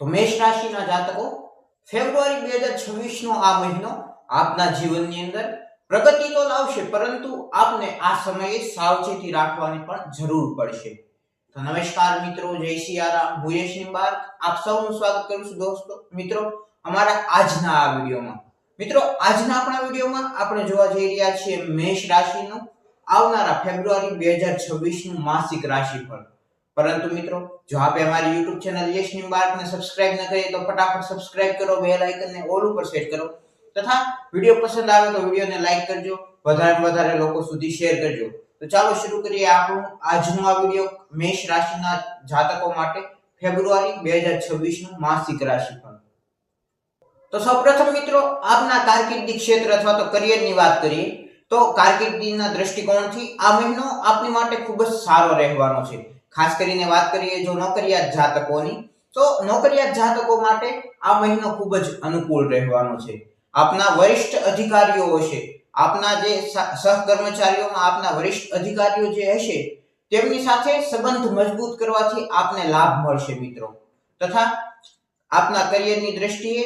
તો મેષ રાશિના જાતકો, ફેબ્રુઆરી બે હજાર છવ્વીસ નો આ મહિનો આપના જીવનની અંદર પ્રગતિ તો લાવશે, પરંતુ આપને આ સમયે સાવચેતી રાખવાની પણ જરૂર પડશે. તો નમસ્કાર મિત્રો, જય સિયારામ હું નિંબાર આપ સૌનું સ્વાગત કરું છું દોસ્તો, મિત્રો, અમારા આજના આ વિડીયોમાં. મિત્રો, આજના આપણા વિડીયોમાં આપણે જોવા જઈ રહ્યા છીએ મેષ રાશિનું આવનારા ફેબ્રુઆરી બે હજાર છવ્વીસનું માસિક માસિક રાશિફળ. પરંતુ મિત્રો, જો આપે અમારી YouTube ચેનલ યશ નિંબાર્કને સબસ્ક્રાઇબ ન કરી, તો ફટાફટ સબસ્ક્રાઇબ કરો બેલ આઇકનને ઓલ ઉપર સેટ કરો. તથા વીડિયો પસંદ આવે તો વિડીયોને લાઈક કરજો, વધારે વધારે લોકો સુધી શેર કરજો. તો ચાલો શરૂ કરીએ આપણું આજનો આ વીડિયો, મેષ રાશિના જાતકો માટે ફેબ્રુઆરી બે હજાર છવ્વીસનું માસિક રાશિફળ. તો સૌપ્રથમ મિત્રો, આપના કારકિર્દી ક્ષેત્ર અથવા તો કરિયરની વાત કરીએ, તો કારકિર્દીના દ્રષ્ટિકોણથી આ મહિનો આપની માટે ખૂબ જ સારો રહેવાનો છે. ખાસ કરીને વાત કરીએ જો નોકરિયાત જાતકોની, તો નોકરિયાત જાતકો માટે આ મહિનો ખૂબ જ અનુકૂળ રહેવાનો છે. આપના વરિષ્ઠ અધિકારીઓ હશે, આપના જે સહકર્મચારીઓમાં આપના વરિષ્ઠ અધિકારીઓ જે હશે, તેમની સાથે સંબંધ મજબૂત કરવાથી આપને લાભ મળશે મિત્રો. તથા આપના કરિયરની દ્રષ્ટિએ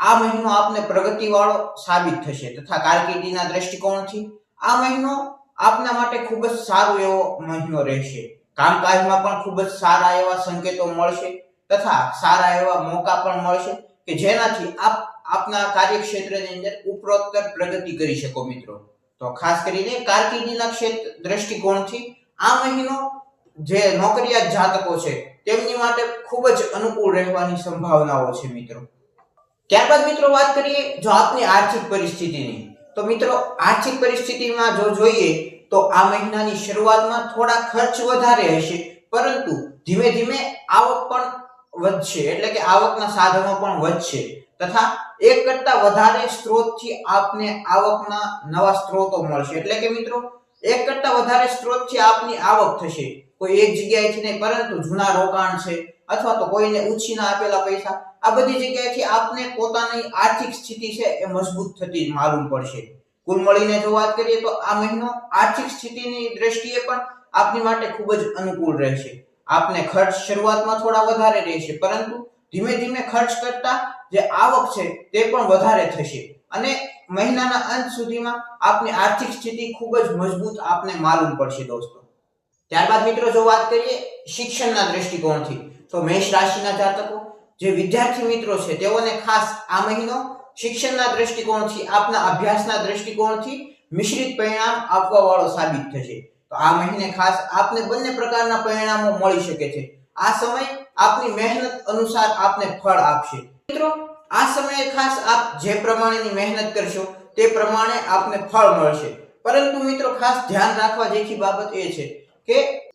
આ મહિનો આપને પ્રગતિવાળો સાબિત થશે તથા કારકિર્દીના દ્રષ્ટિકોણથી આ મહિનો આપના માટે ખૂબ જ સારો એવો મહિનો રહેશે. કામકાજમાં પણ ખૂબ જ સારા એવા સંકેતો મળશે તથા સારા એવા મોકા પણ મળશે કે જેનાથી આપ, આપના કાર્યક્ષેત્રની અંદર ઉપરોત્તર પ્રગતિ કરી શકો મિત્રો. તો ખાસ કરીને કારકિર્દીના ક્ષેત્ર દ્રષ્ટિકોણથી આ મહિનો જે નોકરિયાત જાતકો છે તેમની માટે ખૂબ જ અનુકૂળ રહેવાની સંભાવનાઓ છે મિત્રો. ત્યારબાદ મિત્રો વાત કરીએ જો આપની આર્થિક પરિસ્થિતિની. તો મિત્રો આર્થિક પરિસ્થિતિમાં જો જોઈએ તો આ મહિનાની શરૂઆતમાં થોડા ખર્ચ વધારે હશે, પરંતુ ધીમે ધીમે આવક પણ વધશે, એટલે કે આવકના સાધનો પણ વધશે. તથા એક કરતા વધારે સ્ત્રોતથી આપને આવકના નવા સ્ત્રોતો મળશે. એટલે કે મિત્રો, એક કરતા વધારે સ્ત્રોતથી આપની આવક થશે. કોઈ એક જગ્યાએથી નહીં, પરંતુ જૂના રોકાણ છે, અથવા તો કોઈને ઉછીના આપેલા પૈસા, આ બધી જગ્યાએથી આપને પોતાની આર્થિક સ્થિતિ છે એ મજબૂત થતી માલુમ પડશે. કુલ મળીને જો વાત કરીએ તો આ મહિનો આર્થિક સ્થિતિની દ્રષ્ટિએ પણ આપની માટે ખૂબ જ અનુકૂળ રહેશે. આપને ખર્ચ શરૂઆતમાં થોડા વધારે રહેશે, પરંતુ ધીમે ધીમે ખર્ચ કરતા જે આવક છે તે પણ વધારે થશે. અને મહિનાના અંત સુધીમાં આપની આર્થિક સ્થિતિ ખૂબ જ મજબૂત આપને માલુમ પડશે દોસ્તો. ત્યારબાદ મિત્રો જો વાત કરીએ શિક્ષણના દ્રષ્ટિકોણથી, તો મેષ રાશિના જાતકો, જે વિદ્યાર્થી મિત્રો છે તેઓને ખાસ આ મહિનો શિક્ષણના દ્રષ્ટિકોણથી, આપના અભ્યાસના દ્રષ્ટિકોણથી મિશ્રિત પરિણામ આપવા વાળો સાબિત થશે. તો આ મહિને ખાસ આપને બંને પ્રકારના પરિણામો મળી શકે છે. આ સમય આપની મહેનત અનુસાર આપને ફળ આપશે. મિત્રો, આ સમયે ખાસ આપ જે પ્રમાણેની મહેનત કરશો, તે પ્રમાણે આપને ફળ મળશે. પરંતુ મિત્રો, ખાસ ધ્યાન રાખવા જેવી બાબત એ છે કે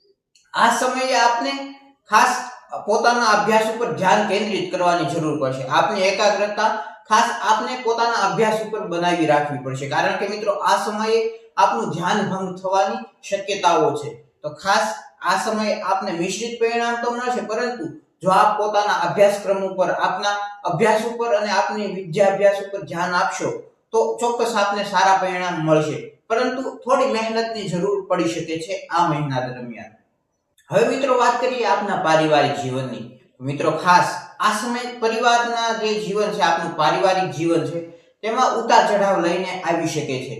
આ સમયે આપને ખાસ પોતાના અભ્યાસ ઉપર ધ્યાન કેન્દ્રિત કરવાની જરૂર પડશે. આપની એકાગ્રતા ખાસ આપને પોતાના અભ્યાસ ઉપર બનાવી રાખવી પડશે. કારણ કે મિત્રો, આ સમયે આપનું ધ્યાન ભંગ થવાની શક્યતાઓ છે. તો ખાસ આ સમયે આપને મિશ્રિત પરિણામ તો મળશે પરંતુ જો આપ પોતાના અભ્યાસક્રમ ઉપર, આપના અભ્યાસ ઉપર અને આપની વિદ્યાભ્યાસ ઉપર ધ્યાન આપશો, તો ચોક્કસ આપને સારા પરિણામ મળશે. પરંતુ થોડી મહેનતની જરૂર પડી શકે છે આ મહિના દરમિયાન. હવે મિત્રો, વાત કરીએ આપના પારિવારિક જીવનની. મિત્રો, ખાસ આ સમય પરિવારના જે જીવન છે આપનું પારિવારિક જીવન છે, તેમાં ઉતાર ચઢાવ લઈને આવી શકે છે.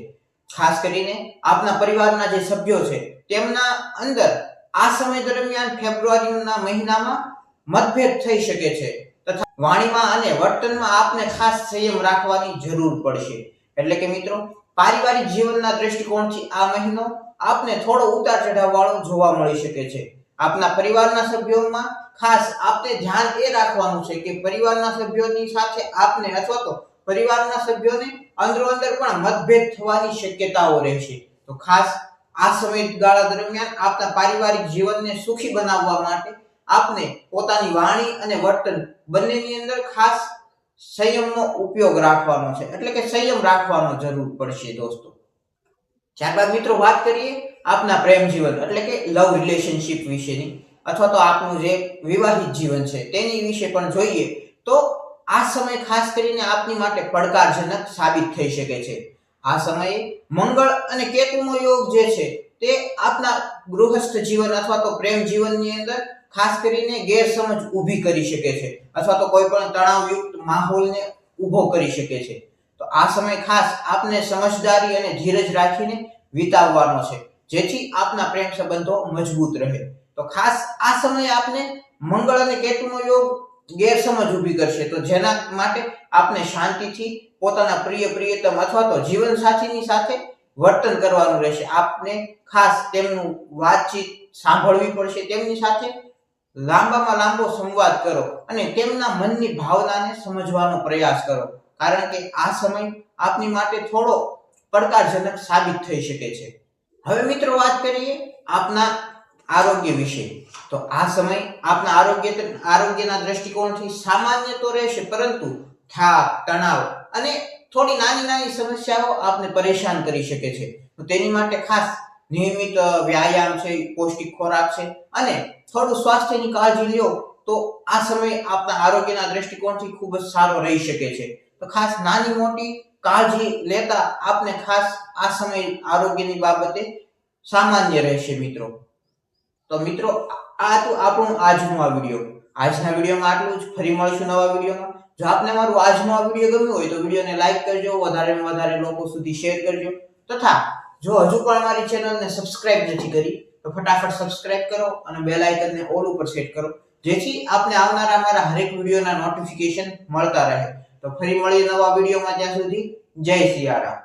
ખાસ કરીને આપના પરિવારના જે સભ્યો છે, તેમના અંદર આ સમય દરમિયાન ફેબ્રુઆરીના મહિનામાં મતભેદ થઈ શકે છે તથા વાણીમાં અને વર્તનમાં આપને ખાસ સંયમ રાખવાની જરૂર પડશે. એટલે કે મિત્રો, પારિવારિક જીવનના દ્રષ્ટિકોણથી આ મહિનો આપને થોડો ઉતાર ચઢાવ વાળો જોવા મળી શકે છે. આપના પરિવારના સભ્યોમાં ખાસ આપને ધ્યાન એ રાખવાનું છે કે પરિવારના સભ્યોની સાથે આપને અથવા તો પરિવારના સભ્યોને અંદરો અંદર પણ મતભેદ થવાની શક્યતાઓ રહેશે તો ખાસ આ સમયગાળા દરમિયાન આપના પારિવારિક જીવનને સુખી બનાવવા માટે આપને પોતાની વાણી અને વર્તન બંનેની અંદર ખાસ સંયમનો ઉપયોગ રાખવાનો છે. એટલે કે સંયમ રાખવાનો જરૂર પડશે દોસ્તો. ત્યારબાદ મિત્રો વાત કરીએ આપના પ્રેમ જીવન, એટલે કે લવ રિલેશનશિપ વિશેની, અથવા તો આપનું જે વિવાહિત જીવન છે, તેની વિશે પણ જોઈએ, તો આ સમય ખાસ કરીને આપની માટે પડકારજનક સાબિત થઈ શકે છે. આ સમયે મંગળ અને કેતુનો યોગ જે છે, તે આપના ગૃહસ્થ જીવન અથવા તો પ્રેમ જીવનની અંદર ખાસ કરીને ગેરસમજ ઊભી કરી શકે છે, અથવા તો કોઈ પણ તણાવયુક્ત માહોલને ઊભો કરી શકે છે. તો આ સમય ખાસ આપને સમજદારી અને ધીરજ રાખીને વિતાવવાનો છે. જેથી આપના પ્રેમ સંબંધો મજબૂત રહે. તો ખાસ આ સમયે આપને મંગળ અને કેતુનો યોગ ગેરસમજ ઊભી કરશે. તો જેના માટે આપને શાંતિથી પોતાના પ્રિય પ્રિયતમ અથવા તો જીવન સાથીની સાથે વર્તન કરવાનું રહેશે. આપને ખાસ તેમનું વાતચીત સાંભળવી પડશે. તેમની સાથે લાંબામાં લાંબો સંવાદ કરો અને તેમના મનની ભાવનાને સમજવાનો પ્રયાસ કરો. કારણ કે આ સમય આપની માટે થોડો પડકારજનક સાબિત થઈ શકે છે. હવે મિત્રો વાત કરીએ આપના આરોગ્ય વિશે. તો આ સમય આપના આરોગ્ય આરોગ્યના દ્રષ્ટિકોણથી સામાન્ય તો રહેશે, પરંતુ થાક, તણાવ અને થોડી નાની નાની સમસ્યાઓ આપને પરેશાન કરી શકે છે. તો તેની માટે ખાસ નિયમિત વ્યાયામ છે, પૌષ્ટિક ખોરાક છે અને થોડું સ્વાસ્થ્યની કાળજી લ્યો તો આ સમય આપના આરોગ્યના દ્રષ્ટિકોણથી ખૂબ જ સારો રહી શકે છે. તો ખાસ નાની મોટી કાળજી લેતા આપને ખાસ આ સમય આરોગ્યની બાબતે સામાન્ય રહેશે મિત્રો. તો મિત્રો, આ હતું આપણું આજનું આ વીડિયો. આજના વિડીયોમાં આટલું જ. ફરી મળીશું નવા વિડીયોમાં. જો આપને મારું આજનો આ વીડિયો ગમ્યો હોય તો વિડીયોને લાઈક કરજો વધારેમાં વધારે લોકો સુધી શેર કરજો. તથા, જો હજુ પણ અમારી ચેનલને સબસ્ક્રાઇબ નથી કરી, તો ફટાફટ સબસ્ક્રાઇબ કરો અને બેલ આઇકનને ઓલ ઉપર સેટ કરો, જેથી આપને આવનારા અમારા હરેક વિડીયોના નોટિફિકેશન મળતા રહે. તો ફરી મળીએ નવા વિડીયોમાં ત્યાં સુધી જય સિયારામ.